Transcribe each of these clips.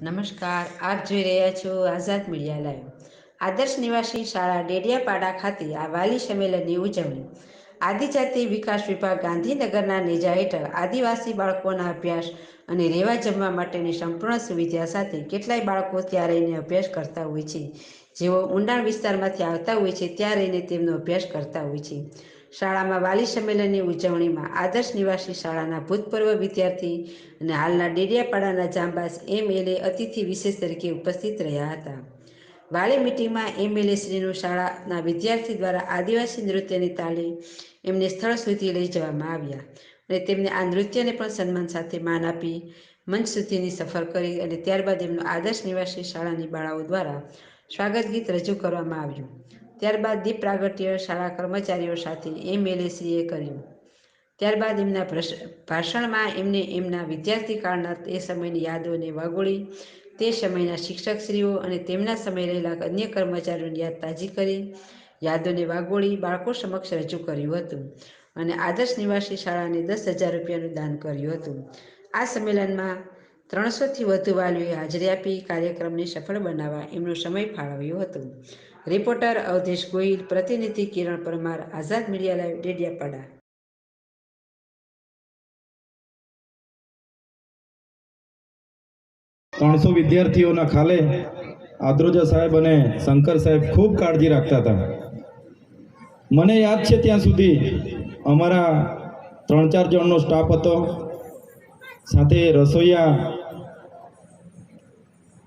નમસ્કાર, આપ જોઈ રહ્યા છો આઝાદ મીડિયા લાઈવ. આદર્શ નિવાસી શાળા ડેડિયાપાડા ખાતે આ વાલી સંમેલનની ઉજવણી. આદિજાતિ વિકાસ વિભાગ ગાંધીનગરના નેજા હેઠળ આદિવાસી બાળકોના અભ્યાસ અને રહેવા જમવા માટેની સંપૂર્ણ સુવિધા સાથે કેટલાય બાળકો ત્યાં રહીને અભ્યાસ કરતા હોય છે. જેઓ ઊંડાણ વિસ્તારમાંથી આવતા હોય છે, ત્યાં રહીને તેમનો અભ્યાસ કરતા હોય છે. શાળામાં વાલી સંમેલનની ઉજવણીમાં આદર્શ નિવાસી શાળાના ભૂતપૂર્વ વિદ્યાર્થી અને હાલના ડેડિયાપાડાના જાંબાસ એમએલએ અતિથિ વિશેષ તરીકે ઉપસ્થિત રહ્યા હતા. વાલી મિટિંગમાં એમએલએ શ્રીનું શાળાના વિદ્યાર્થી દ્વારા આદિવાસી નૃત્યની તાલીમ એમને સ્થળ સુધી લઈ જવામાં આવ્યા અને તેમને આ નૃત્યને પણ સન્માન સાથે માન આપી, મંચ સુધીની સફર કરી અને ત્યારબાદ એમનું આદર્શ નિવાસી શાળાની બાળાઓ દ્વારા સ્વાગત ગીત રજૂ કરવામાં આવ્યું. ત્યારબાદ દીપ પ્રાગટ્ય શાળા કર્મચારીઓ સાથે એમએલએસીએ કર્યું. ત્યારબાદ એમના ભાષણમાં એમને એમના વિદ્યાર્થી કાળના તે સમયની યાદોને વાગોળી, તે સમયના શિક્ષકશ્રીઓ અને તેમના સમયે રહેલા અન્ય કર્મચારીઓની યાદ તાજી કરી, યાદોને વાગોળી બાળકો સમક્ષ રજૂ કર્યું હતું અને આદર્શ નિવાસી શાળાને દસ હજાર રૂપિયાનું દાન કર્યું હતું. આ સંમેલનમાં ત્રણસોથી વધુ વાલીઓએ હાજરી આપી કાર્યક્રમને સફળ બનાવવા એમનો સમય ફાળવ્યો હતો. રિપોર્ટર અવધેશ ગોહિલ, પ્રતિનિધિ કિરણ પરમાર, આઝાદ મીડિયા લાઈવ, ડેડિયાપાડા. ત્રણસો વિદ્યાર્થીઓના ખાલે આદ્રોજા સાહેબ અને શંકર સાહેબ ખૂબ કાળજી રાખતા હતા. મને યાદ છે ત્યાં સુધી અમારા ત્રણ ચાર જણનો સ્ટાફ હતો. સાથે રસોઈયા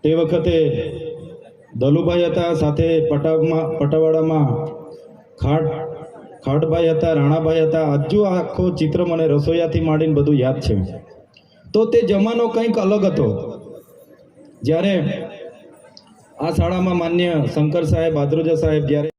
તે વખતે દલુભાઈ હતા, સાથે પટાવમાં, પટાવાડામાં ખાટ, ખાટભાઈ હતા, રાણાભાઈ હતા. હજુ આખો ચિત્ર મને રસોઈયાથી માંડીને બધું યાદ છે. તો તે જમાનો કંઈક અલગ હતો. જ્યારે આ શાળામાં માન્ય શંકર સાહેબ આદ્રોજા સાહેબ, જ્યારે